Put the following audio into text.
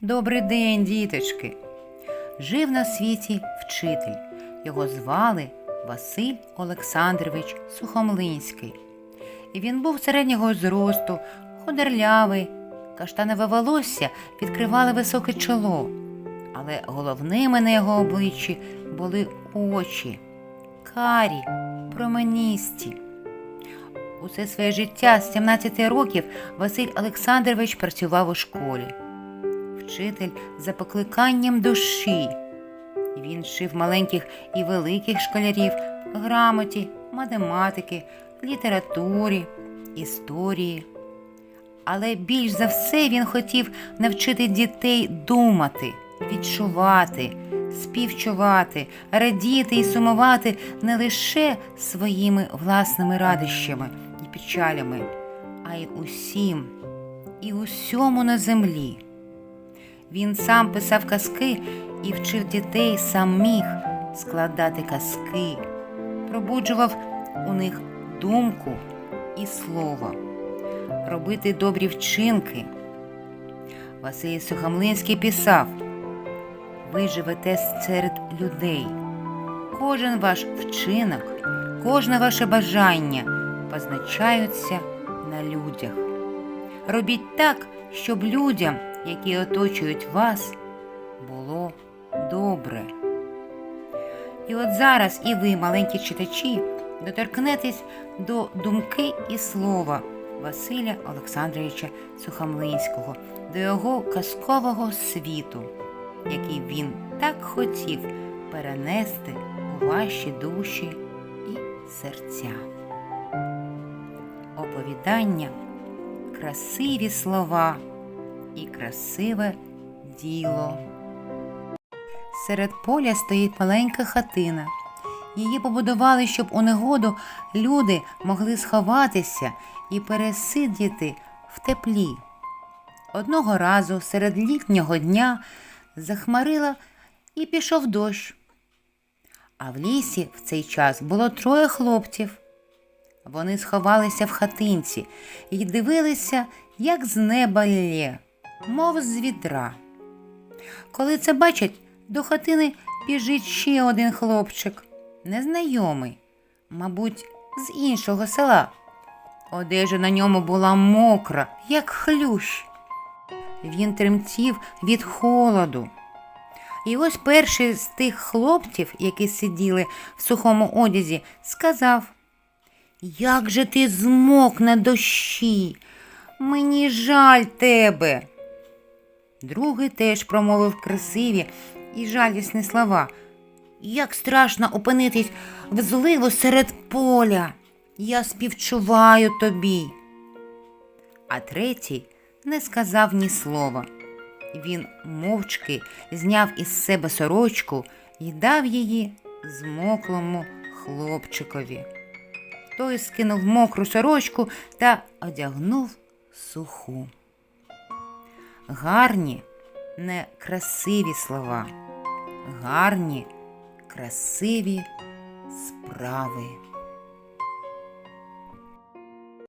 Добрий день, діточки. Жив на світі вчитель. Його звали Василь Олександрович Сухомлинський. І він був середнього зросту, худерлявий, каштанове волосся відкривали високе чоло, але головними на його обличчі були очі, карі, променісті. Усе своє життя з 17 років Василь Олександрович працював у школі. Вчитель за покликанням душі. Він шив маленьких і великих школярів грамоті, математики, літературі, історії. Але більш за все він хотів навчити дітей думати, відчувати, співчувати, радіти і сумувати не лише своїми власними радощами і печалями, а й усім і усьому на землі. Він сам писав казки і вчив дітей самих складати казки, пробуджував у них думку і слово, робити добрі вчинки. Василь Сухомлинський писав: Ви живете серед людей. Кожен ваш вчинок, кожне ваше бажання позначаються на людях. Робіть так, щоб людям, які оточують вас, було добре. І от зараз і ви, маленькі читачі, доторкнетесь до думки і слова Василя Олександровича Сухомлинського, до його казкового світу, який він так хотів перенести у ваші душі і серця. Оповідання красиві слова і красиве діло. Серед поля стоїть маленька хатина. Її побудували, щоб у негоду люди могли сховатися і пересидіти в теплі. Одного разу серед літнього дня захмарило і пішов дощ. А в лісі в цей час було троє хлопців. Вони сховалися в хатинці і дивилися, як з неба лє, мов з вітра. Коли це бачать, до хатини біжить ще один хлопчик, незнайомий, мабуть, з іншого села. Одежа на ньому була мокра, як хлющ. Він тремтів від холоду. І ось перший з тих хлопців, які сиділи в сухому одязі, сказав Як же ти змок на дощі? Мені жаль тебе. Другий теж промовив красиві і жалісні слова. Як страшно опинитись в зливу серед поля. Я співчуваю тобі. А третій не сказав ні слова. Він мовчки зняв із себе сорочку і дав її змоклому хлопчикові. Той скинув мокру сорочку та одягнув суху. Гарні, не красиві слова, гарні, красиві справи.